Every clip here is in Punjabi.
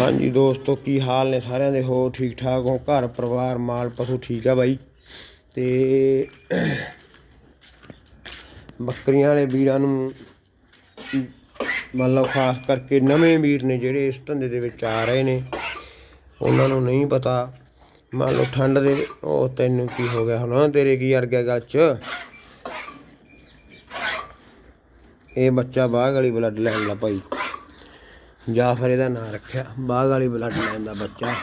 ਹਾਂਜੀ ਦੋਸਤੋ, ਕੀ ਹਾਲ ਨੇ ਸਾਰਿਆਂ ਦੇ? ਹੋ ਠੀਕ ਠਾਕ ਹੋ? ਘਰ ਪਰਿਵਾਰ, ਮਾਲ ਪਸ਼ੂ ਠੀਕ ਆ ਬਾਈ? ਤੇ ਬੱਕਰੀਆਂ ਵਾਲੇ ਵੀਰਾਂ ਨੂੰ ਮੰਨ ਲਓ ਖਾਸ ਕਰਕੇ ਨਵੇਂ ਵੀਰ ਨੇ ਜਿਹੜੇ ਇਸ ਧੰਦੇ ਦੇ ਵਿੱਚ ਆ ਰਹੇ ਨੇ, ਉਹਨਾਂ ਨੂੰ ਨਹੀਂ ਪਤਾ। ਮੰਨ ਲਓ ਠੰਡ ਦੇ, ਉਹ ਤੈਨੂੰ ਕੀ ਹੋ ਗਿਆ ਹੁਣ? ਤੇਰੇ ਕੀ ਅੜ ਗਿਆ ਗੱਲ ਚ? ਇਹ ਬੱਚਾ ਬਾਗ ਵਾਲੀ ਬਲੱਡ ਲੈਣ ਦਾ ਭਾਈ ਜਾਂ ਫਿਰ ਇਹਦਾ ਨਾਂ ਰੱਖਿਆ। ਬਾਗ ਵਾਲੀ ਬਲੱਡ ਲਾਈਨ ਦਾ ਬੱਚਾ।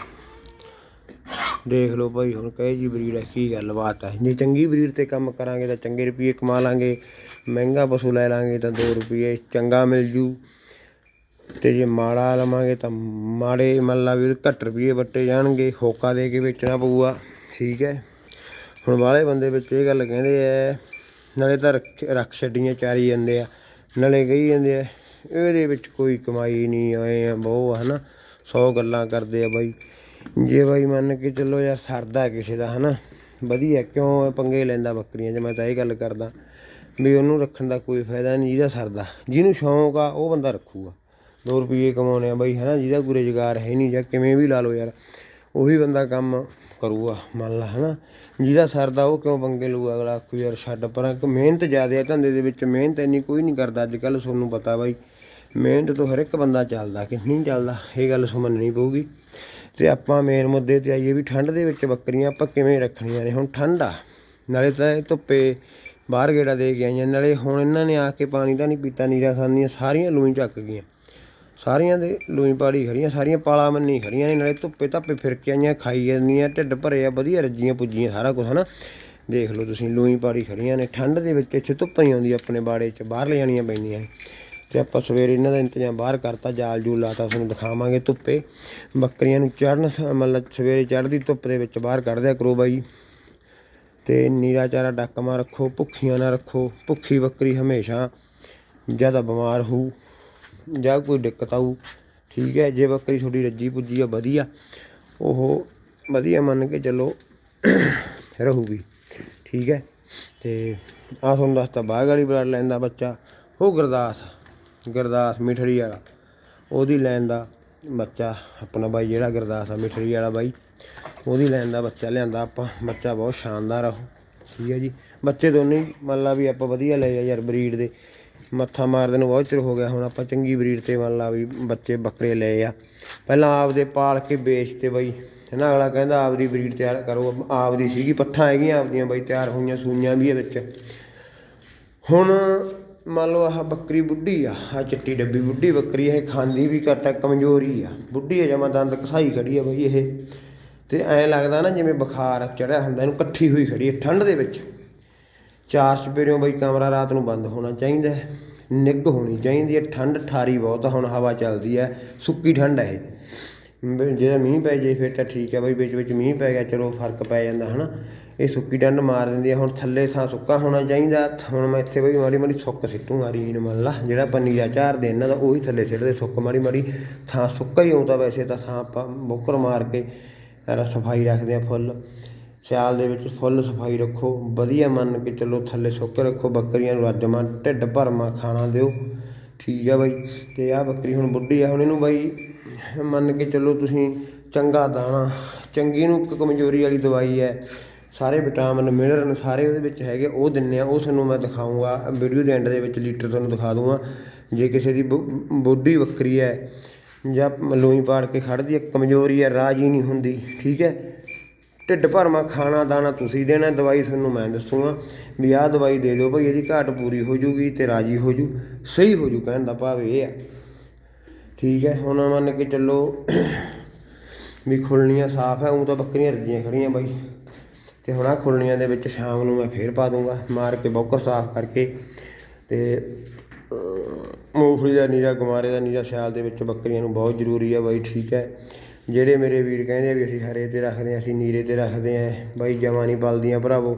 ਦੇਖ ਲਓ ਭਾਈ, ਹੁਣ ਕਹੇ ਜੀ ਬਰੀਡ ਹੈ, ਕੀ ਗੱਲਬਾਤ ਹੈ। ਜੇ ਚੰਗੀ ਬਰੀਡ ਤੇ ਕੰਮ ਕਰਾਂਗੇ ਤਾਂ ਚੰਗੇ ਰੁਪਏ ਕਮਾ ਲਾਂਗੇ। ਮਹਿੰਗਾ ਪਸ਼ੂ ਲੈ ਲਾਂਗੇ ਤਾਂ 2 ਰੁਪਏ ਚੰਗਾ ਮਿਲ ਜੂ। ਤੇ ਜੇ ਮਾੜਾ ਲਵਾਂਗੇ ਤਾਂ ਮਾੜੇ, ਮੰਨ ਲਾ ਵੀ ਘੱਟ ਰੁਪਏ ਵੱਟੇ ਜਾਣਗੇ। ਹੋਕਾ ਦੇ ਕੇ ਵੇਚਣਾ ਪਊਗਾ। ਠੀਕ ਹੈ। ਹੁਣ ਵਾਲੇ ਬੰਦੇ ਵਿੱਚ ਇਹ ਗੱਲ ਕਹਿੰਦੇ ਐ ਨਾਲੇ ਤਾਂ ਰੱਖ ਰੱਖ ਛੱਡੀਆਂ, ਚਾਰੀ ਜਾਂਦੇ ਆ। ਨਾਲੇ ਕਹੀ ਜਾਂਦੇ ਆ ਇਹਦੇ ਵਿੱਚ ਕੋਈ ਕਮਾਈ ਨਹੀਂ, ਆਏ ਆ ਬਹੁ ਹਨਾ। 100 ਗੱਲਾਂ ਕਰਦੇ ਆ ਬਾਈ। ਜੇ ਬਾਈ ਮੰਨ ਕੇ ਚੱਲੋ ਯਾਰ ਸਰਦਾ ਕਿਸੇ ਦਾ, ਹਨਾ। ਵਧੀਆ, ਕਿਉਂ ਪੰਗੇ ਲੈਂਦਾ ਬੱਕਰੀਆਂ 'ਚ? ਮੈਂ ਤਾਂ ਇਹ ਗੱਲ ਕਰਦਾ ਵੀ ਉਹਨੂੰ ਰੱਖਣ ਦਾ ਕੋਈ ਫਾਇਦਾ ਨਹੀਂ, ਜਿਹਦਾ ਸਰਦਾ। ਜਿਹਨੂੰ ਸ਼ੌਂਕ ਆ, ਉਹ ਬੰਦਾ ਰੱਖੂਗਾ। 2 ਰੁਪਏ ਕਮਾਉਣੇ ਆ ਬਾਈ, ਹਨਾ। ਜਿਹਦਾ ਕੋਈ ਰੁਜ਼ਗਾਰ ਹੈ ਨਹੀਂ ਜਾਂ ਕਿਵੇਂ ਵੀ ਲਾ ਲਓ ਯਾਰ, ਉਹੀ ਬੰਦਾ ਕੰਮ ਕਰੂਗਾ, ਮੰਨ ਲਾ, ਹਨਾ। ਜਿਹਦਾ ਸਰਦਾ, ਉਹ ਕਿਉਂ ਪੰਗੇ ਲਊਗਾ? ਅਗਲਾ ਆਖੂ, ਯਾਰ, ਛੱਡ ਪਰਾਂ ਕਿ ਮਿਹਨਤ ਜ਼ਿਆਦਾ ਹੈ ਧੰਦੇ ਦੇ ਵਿੱਚ, ਮਿਹਨਤ ਇੰਨੀ ਕੋਈ ਨਹੀਂ ਕਰਦਾ। ਅੱਜ ਕੱਲ ਤੁਹਾਨੂੰ ਪਤਾ ਬਾਈ ਮਿਹਨਤ ਤੋਂ ਹਰ ਇੱਕ ਬੰਦਾ ਚੱਲਦਾ ਕਿ ਨਹੀਂ ਚੱਲਦਾ, ਇਹ ਗੱਲ ਸੋ ਮੰਨਣੀ ਪਊਗੀ। ਤੇ ਆਪਾਂ ਮੇਨ ਮੁੱਦੇ ਤੇ ਆਈਏ ਵੀ ਠੰਡ ਦੇ ਵਿੱਚ ਬੱਕਰੀਆਂ ਆਪਾਂ ਕਿਵੇਂ ਰੱਖਣੀਆਂ ਨੇ? ਹੁਣ ਠੰਡ ਆ, ਨਾਲੇ ਤਾਂ ਇਹ ਧੁੱਪੇ ਬਾਹਰ ਗੇੜਾ ਦੇ ਕੇ ਆਈਆਂ, ਨਾਲੇ ਹੁਣ ਇਹਨਾਂ ਨੇ ਆ ਕੇ ਪਾਣੀ ਤਾਂ ਨਹੀਂ ਪੀਤਾ, ਨੀਰਾ ਖਾਂਦੀਆਂ ਸਾਰੀਆਂ ਲੂਈ ਚੱਕ ਗਈਆਂ। ਸਾਰੀਆਂ ਦੇ ਲੂਈ ਪਾੜੀ ਖੜੀਆਂ, ਸਾਰੀਆਂ ਪਾਲਾ ਮੰਨੀ ਖੜੀਆਂ ਨੇ, ਨਾਲੇ ਧੁੱਪੇ ਧੱਪੇ ਫਿਰ ਕੇ ਆਈਆਂ, ਖਾਈ ਜਾਂਦੀਆਂ, ਢਿੱਡ ਭਰੇ ਆ, ਵਧੀਆ ਰੱਜੀਆਂ ਪੁੱਜੀਆਂ ਸਾਰਾ ਕੁਝ ਹਨਾ? ਦੇਖ ਲਓ ਤੁਸੀਂ, ਲੂਈ ਪਾੜੀ ਖੜੀਆਂ ਨੇ, ਠੰਡ ਦੇ ਵਿੱਚ ਇੱਥੇ ਧੁੱਪ ਨਹੀਂ ਆਉਂਦੀ ਆਪਣੇ ਬਾੜੇ 'ਚ, ਬਾਹਰ ਲੈ ਜਾਣੀਆਂ ਪੈਂਦੀਆਂ ਨੇ। ਤੇ ਆਪਾਂ ਸਵੇਰੇ ਇਹਨਾਂ ਦਾ ਇੰਤਜ਼ਾਮ ਬਾਹਰ ਕਰਤਾ, ਜਾਲ ਜੂਲ ਲਾਤਾ, ਤੁਹਾਨੂੰ ਦਿਖਾਵਾਂਗੇ ਧੁੱਪੇ। ਬੱਕਰੀਆਂ ਨੂੰ ਚੜਨ ਮਤਲਬ ਸਵੇਰੇ ਚੜ੍ਹਦੀ ਧੁੱਪ ਦੇ ਵਿੱਚ ਬਾਹਰ ਕੱਢ ਦਿਆ ਕਰੋ ਬਾਈ। ਤੇ ਨੀਰਾ ਚਾਰਾ ਡੱਕਮਾ ਰੱਖੋ, ਭੁੱਖੀਆਂ ਨਾ ਰੱਖੋ, ਭੁੱਖੀ ਬੱਕਰੀ ਹਮੇਸ਼ਾ ਜ਼ਿਆਦਾ ਬਿਮਾਰ ਹੋਊ, ਜਾਂ ਕੋਈ ਦਿੱਕਤ ਆਊ, ਠੀਕ ਹੈ, ਜੇ ਬੱਕਰੀ ਤੁਹਾਡੀ ਰੱਜੀ ਪੁੱਜੀ ਆ, ਵਧੀਆ, ਉਹ ਵਧੀਆ ਮੰਨ ਕੇ ਚੱਲੋ ਰਹੂਗੀ, ਠੀਕ ਹੈ। ਤੇ ਆ ਤੁਹਾਨੂੰ ਦੱਸਤਾ ਬਾਹਰ ਵਾਲੀ ਬਲੱਡ ਲੈਂਦਾ ਬੱਚਾ, ਉਹ ਗੁਰਦਾਸ। ਗੁਰਦਾਸ ਮਿਠੜੀ ਵਾਲਾ। ਉਹਦੀ ਲੈਣ ਦਾ ਬੱਚਾ ਆਪਣਾ ਬਾਈ ਜਿਹੜਾ ਗੁਰਦਾਸ ਆ, ਮਿਠੜੀ ਵਾਲਾ ਬਾਈ। ਉਹਦੀ ਲੈਣ ਦਾ ਬੱਚਾ ਲਿਆਂਦਾ ਆਪਾਂ। ਬੱਚਾ ਬਹੁਤ ਸ਼ਾਨਦਾਰ ਆ ਉਹ। ਠੀਕ ਹੈ ਜੀ। ਬੱਚੇ ਦੋਨੇ ਮੰਨ ਲਾ ਵੀ ਆਪਾਂ ਵਧੀਆ ਲਏ ਆ ਯਾਰ ਬਰੀਡ ਦੇ। ਮੱਥਾ ਮਾਰਦੇ ਨੂੰ ਬਹੁਤ ਚਿਰ ਹੋ ਗਿਆ। ਹੁਣ ਆਪਾਂ ਚੰਗੀ ਬਰੀਡ ਤੇ ਮੰਨ ਲਾ ਵੀ ਬੱਚੇ ਬੱਕਰੇ ਲਏ ਆ। ਪਹਿਲਾਂ ਆਪਦੇ ਪਾਲ ਕੇ ਵੇਚਤੇ ਬਾਈ। ਹਨਾ, ਅਗਲਾ ਕਹਿੰਦਾ ਆਪਦੀ ਬਰੀਡ ਤਿਆਰ ਕਰੋ। ਆਪਦੀ ਸੀਗੀ, ਪੱਠਾਂ ਹੈਗੀਆਂ ਆਪਦੀਆਂ ਬਈ, ਤਿਆਰ ਹੋਈਆਂ ਸੂਈਆਂ ਵੀ ਇਹ ਵਿੱਚ। ਹੁਣ ਮੰਨ ਲਓ ਆਹ ਬੱਕਰੀ ਬੁੱਢੀ ਆ ਆ ਚਿੱਟੀ ਡੱਬੀ ਬੁੱਢੀ, ਬੱਕਰੀ ਇਹ ਖਾਂਦੀ ਵੀ ਘੱਟ ਆ, ਕਮਜ਼ੋਰੀ ਆ। ਬੁੱਢੀ ਆ, ਜਮਾ ਦੰਦ ਕਸਾਈ ਖੜੀ ਆ ਬਈ ਇਹ। ਤੇ ਐਂ ਲੱਗਦਾ ਨਾ ਜਿਵੇਂ ਬੁਖਾਰ ਚੜਿਆ ਹੁੰਦਾ, ਇਹਨੂੰ ਇਕੱਠੀ ਹੋਈ ਖੜੀ ਹੈ ਠੰਡ ਦੇ ਵਿੱਚ। ਚਾਰ ਚਪੇਰਿਓਂ ਬਈ ਕਮਰਾ ਰਾਤ ਨੂੰ ਬੰਦ ਹੋਣਾ ਚਾਹੀਦਾ ਹੈ, ਨਿੱਘ ਹੋਣੀ ਚਾਹੀਦੀ ਹੈ, ਠੰਡ, ਠਾਰੀ ਬਹੁਤ ਹੁਣ ਹਵਾ ਚੱਲਦੀ ਹੈ, ਸੁੱਕੀ ਠੰਡ ਹੈ ਇਹ। ਜੇ ਮੀਂਹ ਪੈ ਜੇ ਫਿਰ ਤਾਂ ਠੀਕ ਹੈ ਬਈ, ਵਿੱਚ ਵਿੱਚ ਮੀਂਹ ਪੈ ਗਿਆ, ਚਲੋ ਫ਼ਰਕ ਪੈ ਜਾਂਦਾ, ਹਨਾ। ਇਹ ਸੁੱਕੀ ਡੰਡ ਮਾਰ ਦਿੰਦੀ ਹੈ ਹੁਣ ਥੱਲੇ ਥਾਂ ਸੁੱਕਾ ਹੋਣਾ ਚਾਹੀਦਾ। ਹੁਣ ਮੈਂ ਇੱਥੇ ਬਈ ਮਾੜੀ ਮਾੜੀ ਸੁੱਕ ਸਿੱਟੂ ਮਾਰੀ ਨੂੰ ਮੰਨ ਲਾ, ਜਿਹੜਾ ਪਨੀਰਾ ਝਾੜਦੇ ਇਹਨਾਂ ਦਾ, ਉਹੀ ਥੱਲੇ ਸਿੱਟਦੇ ਸੁੱਕ, ਮਾੜੀ ਮਾੜੀ ਥਾਂ ਸੁੱਕਾ ਹੀ ਆਉਂਦਾ ਵੈਸੇ ਤਾਂ ਥਾਂ ਆਪਾਂ ਬੋਕਰ ਮਾਰ ਕੇ ਸਫ਼ਾਈ ਰੱਖਦੇ ਆ ਫੁੱਲ। ਸਿਆਲ ਦੇ ਵਿੱਚ ਫੁੱਲ ਸਫ਼ਾਈ ਰੱਖੋ, ਵਧੀਆ ਮੰਨ ਕੇ ਚਲੋ ਥੱਲੇ ਸੁੱਕ ਰੱਖੋ, ਬੱਕਰੀਆਂ ਨੂੰ ਰੱਜਮਾ ਢਿੱਡ ਭਰਮਾ ਖਾਣਾ ਦਿਓ। ਠੀਕ ਆ ਬਾਈ। ਅਤੇ ਆਹ ਬੱਕਰੀ ਹੁਣ ਬੁੱਢੀ ਆ, ਹੁਣ ਇਹਨੂੰ ਬਾਈ ਮੰਨ ਕੇ ਚੱਲੋ ਤੁਸੀਂ ਚੰਗਾ ਦਾਣਾ, ਚੰਗੀ ਨੂੰ ਇੱਕ ਕਮਜ਼ੋਰੀ ਵਾਲੀ ਦਵਾਈ ਹੈ। ਸਾਰੇ ਵਿਟਾਮਿਨ, ਮਿਨਰਲ ਸਾਰੇ ਉਹਦੇ ਵਿੱਚ ਹੈਗੇ, ਉਹ ਦਿੰਨੇ ਆ, ਉਹ ਤੁਹਾਨੂੰ ਮੈਂ ਦਿਖਾਉਂਗਾ ਵੀਡੀਓ ਦੇ ਐਂਡ ਦੇ ਵਿੱਚ ਲੀਟਰ ਤੁਹਾਨੂੰ ਦਿਖਾ ਦੂੰਗਾ। ਜੇ ਕਿਸੇ ਦੀ ਬੁ- ਬੁੱਢੀ ਬੱਕਰੀ ਹੈ ਜਾਂ ਲੋਈ ਪਾੜ ਕੇ ਖੜਦੀ ਹੈ, ਕਮਜ਼ੋਰੀ ਹੈ, ਰਾਜੀ ਨਹੀਂ ਹੁੰਦੀ, ਠੀਕ ਹੈ। ਢਿੱਡ ਭਰਮਾ ਖਾਣਾ, ਦਾਣਾ ਤੁਸੀਂ ਦੇਣਾ, ਦਵਾਈ ਤੁਹਾਨੂੰ ਮੈਂ ਦੱਸੂਗਾ। ਵੀ ਆਹ ਦਵਾਈ ਦੇ ਦਿਓ ਭਾਈ, ਇਹਦੀ ਘਾਟ ਪੂਰੀ ਹੋ ਜੂਗੀ ਤੇ ਰਾਜੀ ਹੋ ਜੂ। ਸਹੀ ਹੋ ਜੂ, ਕਹਿਣ ਦਾ ਭਾਵ ਇਹ ਆ। ਠੀਕ ਹੈ, ਹੁਣ ਮੰਨ ਕੇ ਚੱਲੋ ਵੀ ਖੁੱਲਣੀਆਂ ਸਾਫ਼ ਹੈ ਉਹ ਤਾਂ ਬੱਕਰੀਆਂ ਰੱਜੀਆਂ ਖੜੀਆਂ ਬਾਈ। ਤੇ ਹੁਣ ਆਹ ਖੁੱਲਣੀਆਂ ਦੇ ਵਿੱਚ ਸ਼ਾਮ ਨੂੰ ਮੈਂ ਫੇਰ ਪਾ ਦੂੰਗਾ, ਮਾਰ ਕੇ ਬੌਕਰ ਸਾਫ਼ ਕਰਕੇ। ਤੇ ਮੂੰਗਫਲੀ ਦਾ ਨੀਰਾ ਗੁਮਾਰੇ ਦਾ ਨੀਰਾ, ਸਿਆਲ ਦੇ ਵਿੱਚ ਬੱਕਰੀਆਂ ਨੂੰ ਬਹੁਤ ਜ਼ਰੂਰੀ ਆ ਬਾਈ, ਠੀਕ ਹੈ। ਜਿਹੜੇ ਮੇਰੇ ਵੀਰ ਕਹਿੰਦੇ ਆ ਵੀ ਅਸੀਂ ਹਰੇ ਤੇ ਰੱਖਦੇ ਆ ਅਸੀਂ ਨੀਰੇ ਤੇ ਰੱਖਦੇ ਆ ਬਾਈ ਜਮਾਂ ਨਹੀਂ ਪਲਦੀਆਂ ਭਰਾਵੋ।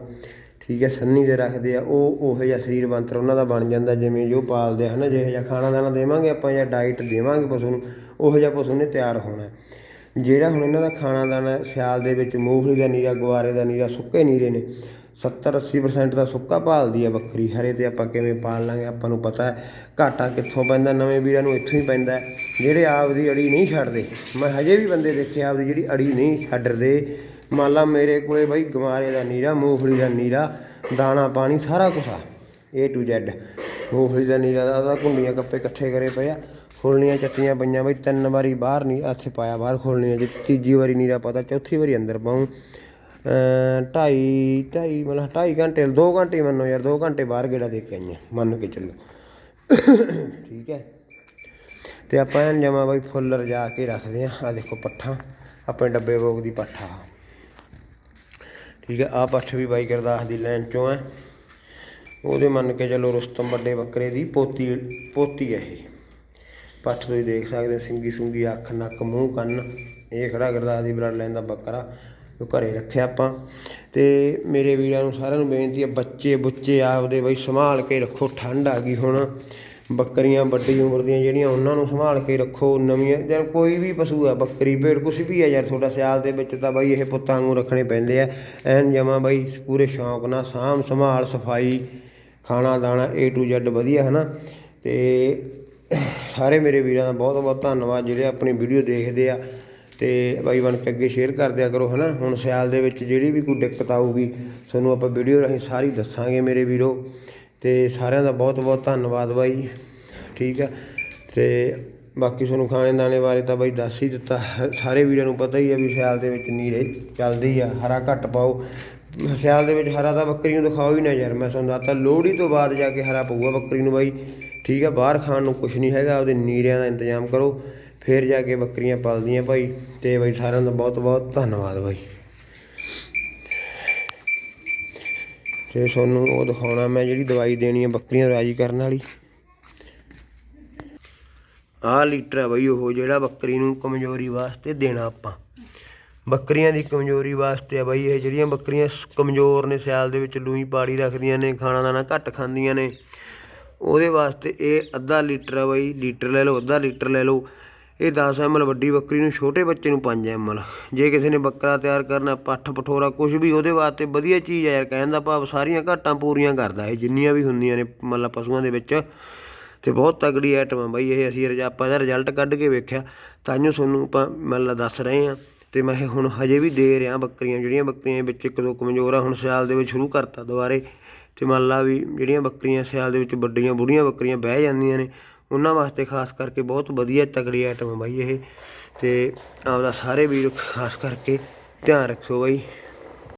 ਠੀਕ ਹੈ, ਸੰਨੀ ਤੇ ਰੱਖਦੇ ਆ, ਉਹ ਉਹੋ ਜਿਹਾ ਸਰੀਰ ਬੰਤਰ ਉਹਨਾਂ ਦਾ ਬਣ ਜਾਂਦਾ, ਜਿਵੇਂ ਜੋ ਪਾਲਦੇ ਆ, ਹਨਾ, ਜਿਹੋ ਜਿਹਾ ਖਾਣਾ ਦਾਣਾ ਦੇਵਾਂਗੇ ਆਪਾਂ ਜਾਂ ਡਾਈਟ ਦੇਵਾਂਗੇ ਪਸ਼ੂ ਨੂੰ, ਉਹੋ ਜਿਹਾ ਪਸ਼ੂ ਨੇ ਤਿਆਰ ਹੋਣਾ। ਜਿਹੜਾ ਹੁਣ ਇਹਨਾਂ ਦਾ ਖਾਣਾ ਦਾਣਾ ਸਿਆਲ ਦੇ ਵਿੱਚ, ਮੂੰਗਫਲੀ ਦਾ ਨੀਰਾ ਗੁਆਰੇ ਦਾ ਨੀਰਾ, ਸੁੱਕੇ ਨੀਰੇ ਨੇ 70 80% ਦਾ ਸੁੱਕਾ ਭਾਲਦੀ ਆ ਬੱਕਰੀ, ਹਰੇ ਤੇ ਆਪਾਂ ਕਿਵੇਂ ਪਾਲ ਲਾਂਗੇ, ਆਪਾਂ ਨੂੰ ਪਤਾ ਹੈ ਘਾਟਾ ਕਿੱਥੋਂ ਪੈਂਦਾ, ਨਵੇਂ ਵੀਰਾਂ ਨੂੰ ਇੱਥੋਂ ਹੀ ਪੈਂਦਾ ਜਿਹੜੇ ਆਪਦੀ ਅੜੀ ਨਹੀਂ ਛੱਡਦੇ। ਮੈਂ ਹਜੇ ਵੀ ਬੰਦੇ ਦੇਖੇ ਆਪਦੀ ਜਿਹੜੀ ਅੜੀ ਨਹੀਂ ਛੱਡਦੇ। ਮੰਨ ਲਾ ਮੇਰੇ ਕੋਲੇ ਬਾਈ ਗਮਾਰੇ ਦਾ ਨੀਰਾ, ਮੂੰਗਫਲੀ ਦਾ ਨੀਰਾ, ਦਾਣਾ, ਪਾਣੀ, ਸਾਰਾ ਕੁਛ ਆ, A to Z ਮੂੰਗਫਲੀ ਦਾ ਨੀਰਾ ਦਾ ਉਹਦਾ ਕੁੰਡੀਆਂ ਕੱਪੇ ਇਕੱਠੇ ਕਰੇ ਪਏ ਆ ਖੋਲਣੀਆਂ ਚੱਟੀਆਂ ਪਈਆਂ ਬਈ, ਤਿੰਨ ਵਾਰੀ ਬਾਹਰ ਨਹੀਂ ਇੱਥੇ ਪਾਇਆ ਬਾਹਰ ਖੋਲਣੀਆਂ ਜੇ ਤੀਜੀ ਵਾਰੀ ਨੀਰਾ ਪਤਾ ਚੌਥੀ ਵਾਰੀ ਅੰਦਰ ਪਾਉਂ। ਢਾਈ ਢਾਈ ਮਤਲਬ ਢਾਈ ਘੰਟੇ 2 ਘੰਟੇ ਮੰਨੋ ਯਾਰ 2 ਘੰਟੇ ਬਾਹਰ ਗੇੜਾ ਦੇ ਕੇ ਆਈਆਂ, ਮੰਨ ਕੇ ਚੱਲੋ। ਠੀਕ ਹੈ। ਤੇ ਆਪਾਂ ਐਨ ਜਮਾ ਬਾਈ ਫੁੱਲ ਰਜਾ ਕੇ ਰੱਖਦੇ ਆ ਆ ਦੇਖੋ ਪੱਠਾ, ਆਪਣੇ ਡੱਬੇ ਬੋਗ ਦੀ ਪੱਠਾ ਠੀਕ ਹੈ ਆ ਪੱਠ ਵੀ ਬਾਈ ਗੁਰਦਾਸ ਦੀ ਲਾਈਨ ਚੋਂ ਹੈ। ਉਹਦੇ ਮੰਨ ਕੇ ਚੱਲੋ ਰੁਸਤਮ ਵੱਡੇ ਬੱਕਰੇ ਦੀ ਪੋਤੀ ਪੋਤੀ ਹੈ ਇਹ। ਪੱਠ ਤੁਸੀਂ ਦੇਖ ਸਕਦੇ ਹੋ ਸਿੰਗੀ ਸੁੰਗੀ ਅੱਖ, ਨੱਕ, ਮੂੰਹ, ਕੰਨ। ਇਹ ਖੜਾ ਗੁਰਦਾਸ ਦੀ ਬਲੱਡ ਲਾਈਨ ਦਾ ਬੱਕਰਾ। ਜੋ ਘਰੇ ਰੱਖਿਆ ਆਪਾਂ। ਤੇ ਮੇਰੇ ਵੀਰਾਂ ਨੂੰ ਸਾਰਿਆਂ ਨੂੰ ਬੇਨਤੀ ਹੈ ਬੱਚੇ ਬੁੱਚੇ ਆਪਦੇ ਬਈ ਸੰਭਾਲ ਕੇ ਰੱਖੋ, ਠੰਡ ਆ ਗਈ ਹੁਣ। ਬੱਕਰੀਆਂ, ਵੱਡੀ ਉਮਰ ਦੀਆਂ ਜਿਹੜੀਆਂ, ਉਹਨਾਂ ਨੂੰ ਸੰਭਾਲ ਕੇ ਰੱਖੋ ਨਵੀਆਂ। ਯਾਰ ਕੋਈ ਵੀ ਪਸ਼ੂ ਆ, ਬੱਕਰੀ ਭੇਡ ਕੁਛ ਵੀ ਆ ਯਾਰ ਤੁਹਾਡਾ ਸਿਆਲ ਦੇ ਵਿੱਚ ਤਾਂ ਬਾਈ ਇਹ ਪੁੱਤਾਂ ਵਾਂਗੂ ਰੱਖਣੇ ਪੈਂਦੇ ਆ। ਐਨ ਜਮਾ ਬਾਈ ਪੂਰੇ ਸ਼ੌਂਕ ਨਾਲ ਸਾਂਭ ਸੰਭਾਲ, ਸਫ਼ਾਈ, ਖਾਣਾ, ਦਾਣਾ A to Z ਵਧੀਆ ਹੈ ਨਾ ਤੇ ਸਾਰੇ ਮੇਰੇ ਵੀਰਾਂ ਦਾ ਬਹੁਤ ਬਹੁਤ ਧੰਨਵਾਦ ਜਿਹੜੇ ਆਪਣੀ ਵੀਡੀਓ ਦੇਖਦੇ ਆ। ਤੇ ਬਾਈ ਬਣ ਕੇ ਅੱਗੇ ਸ਼ੇਅਰ ਕਰ ਦਿਆ ਕਰੋ, ਹਨਾ? ਹੁਣ ਸਿਆਲ ਦੇ ਵਿੱਚ ਜਿਹੜੀ ਵੀ ਕੋਈ ਦਿੱਕਤ ਆਊਗੀ, ਤੁਹਾਨੂੰ ਆਪਾਂ ਵੀਡੀਓ ਰਾਹੀਂ ਸਾਰੀ ਦੱਸਾਂਗੇ ਮੇਰੇ ਵੀਰੋ। ਤੇ ਸਾਰਿਆਂ ਦਾ ਬਹੁਤ ਬਹੁਤ ਧੰਨਵਾਦ ਬਾਈ, ਠੀਕ ਆ? ਤੇ ਬਾਕੀ ਤੁਹਾਨੂੰ ਖਾਣੇ ਦਾਣੇ ਬਾਰੇ ਤਾਂ ਬਾਈ ਦੱਸ ਹੀ ਦਿੱਤਾ। ਸਾਰੇ ਵੀਰਾਂ ਨੂੰ ਪਤਾ ਹੀ ਆ ਵੀ ਸਿਆਲ ਦੇ ਵਿੱਚ ਨੀਰੇ ਚੱਲਦੀ ਆ, ਹਰਾ ਘੱਟ ਪਾਓ। ਸਿਆਲ ਦੇ ਵਿੱਚ ਹਰਾ ਤਾਂ ਬੱਕਰੀ ਨੂੰ ਦਿਖਾਓ ਹੀ ਨਾ ਯਾਰ, ਮੈਂ ਤੁਹਾਨੂੰ ਦੱਸਤਾ, ਲੋਹੜੀ ਤੋਂ ਬਾਅਦ ਜਾ ਕੇ ਹਰਾ ਪਊਗਾ ਬੱਕਰੀ ਨੂੰ ਬਾਈ, ਠੀਕ ਆ? ਬਾਹਰ ਖਾਣ ਨੂੰ ਕੁਝ ਨਹੀਂ ਹੈਗਾ, ਉਹਦੇ ਨੀਰਿਆਂ ਦਾ ਇੰਤਜ਼ਾਮ ਕਰੋ। ਫਿਰ ਜਾ ਕੇ ਬੱਕਰੀਆਂ ਪਲਦੀਆਂ ਭਾਈ, ਤੇ ਬਾਈ ਸਾਰਿਆਂ ਦਾ ਬਹੁਤ ਬਹੁਤ ਧੰਨਵਾਦ ਬਾਈ ਤੇ ਤੁਹਾਨੂੰ ਉਹ ਦਿਖਾਉਣਾ ਮੈਂ ਜਿਹੜੀ ਦਵਾਈ ਦੇਣੀ ਹੈ ਬੱਕਰੀਆਂ ਰਾਜੀ ਕਰਨ ਵਾਲੀ। ਆਹ ਲੀਟਰ ਹੈ ਬਈ ਉਹ ਜਿਹੜਾ ਬੱਕਰੀ ਨੂੰ ਕਮਜ਼ੋਰੀ ਵਾਸਤੇ ਦੇਣਾ ਆਪਾਂ। ਬੱਕਰੀਆਂ ਦੀ ਕਮਜ਼ੋਰੀ ਵਾਸਤੇ ਆ ਬਈ, ਇਹ ਜਿਹੜੀਆਂ ਬੱਕਰੀਆਂ ਸ- ਕਮਜ਼ੋਰ ਨੇ, ਸਿਆਲ ਦੇ ਵਿੱਚ ਲੂਈ ਪਾੜੀ ਰੱਖਦੀਆਂ ਨੇ, ਖਾਣਾ ਦਾਣਾ ਘੱਟ ਖਾਂਦੀਆਂ ਨੇ, ਉਹਦੇ ਵਾਸਤੇ ਇਹ ਅੱਧਾ ਲੀਟਰ ਆ ਬਈ, ਲੀਟਰ ਲੈ ਲਓ, ਅੱਧਾ ਲੀਟਰ ਲੈ ਲਓ। ਇਹ 10 ml ਵੱਡੀ ਬੱਕਰੀ ਨੂੰ ਛੋਟੇ ਬੱਚੇ ਨੂੰ 5 ml ਜੇ ਕਿਸੇ ਨੇ ਬੱਕਰਾ ਤਿਆਰ ਕਰਨਾ, ਪੱਠ, ਪਠੋਰਾ ਕੁਝ ਵੀ, ਉਹਦੇ ਵਾਸਤੇ ਵਧੀਆ ਚੀਜ਼ ਆ ਯਾਰ, ਕਹਿਣ ਦਾ ਭਾਵ ਸਾਰੀਆਂ ਘਾਟਾਂ ਪੂਰੀਆਂ ਕਰਦਾ ਇਹ, ਜਿੰਨੀਆਂ ਵੀ ਹੁੰਦੀਆਂ ਨੇ ਮਤਲਬ ਪਸ਼ੂਆਂ ਦੇ ਵਿੱਚ। ਤੇ ਬਹੁਤ ਤਗੜੀ ਆਈਟਮ ਆ ਬਾਈ, ਇਹ ਅਸੀਂ ਰਜਾ, ਆਪਾਂ ਇਹਦਾ ਰਿਜ਼ਲਟ ਕੱਢ ਕੇ ਵੇਖਿਆ। ਤਾਂ ਤਾਂਹੀਓ ਤੁਹਾਨੂੰ ਆਪਾਂ ਮਤਲਬ ਦੱਸ ਰਹੇ ਆ ਤੇ ਮੈਂ ਇਹ ਹੁਣ ਹਜੇ ਵੀ ਦੇ ਰਿਹਾ ਬੱਕਰੀਆਂ, ਜਿਹੜੀਆਂ ਬੱਕਰੀਆਂ ਵਿੱਚ ਇੱਕ ਦੋ ਕਮਜ਼ੋਰ ਆ, ਹੁਣ ਸਿਆਲ ਦੇ ਵਿੱਚ ਸ਼ੁਰੂ ਕਰਤਾ ਦੁਬਾਰੇ। ਤੇ ਮੰਨ ਲਾ ਵੀ ਜਿਹੜੀਆਂ ਬੱਕਰੀਆਂ ਸਿਆਲ ਦੇ ਵਿੱਚ ਵੱਡੀਆਂ ਬੁੜੀਆਂ ਬੱਕਰੀਆਂ ਬਹਿ ਜਾਂਦੀਆਂ ਨੇ ਉਹਨਾਂ ਵਾਸਤੇ ਖਾਸ ਕਰਕੇ ਬਹੁਤ ਵਧੀਆ ਤਕੜੀ ਆਈਟਮ ਆ ਬਾਈ ਇਹ ਅਤੇ ਆਪਦਾ ਸਾਰੇ ਵੀਰ ਖਾਸ ਕਰਕੇ ਧਿਆਨ ਰੱਖਿਓ ਬਾਈ।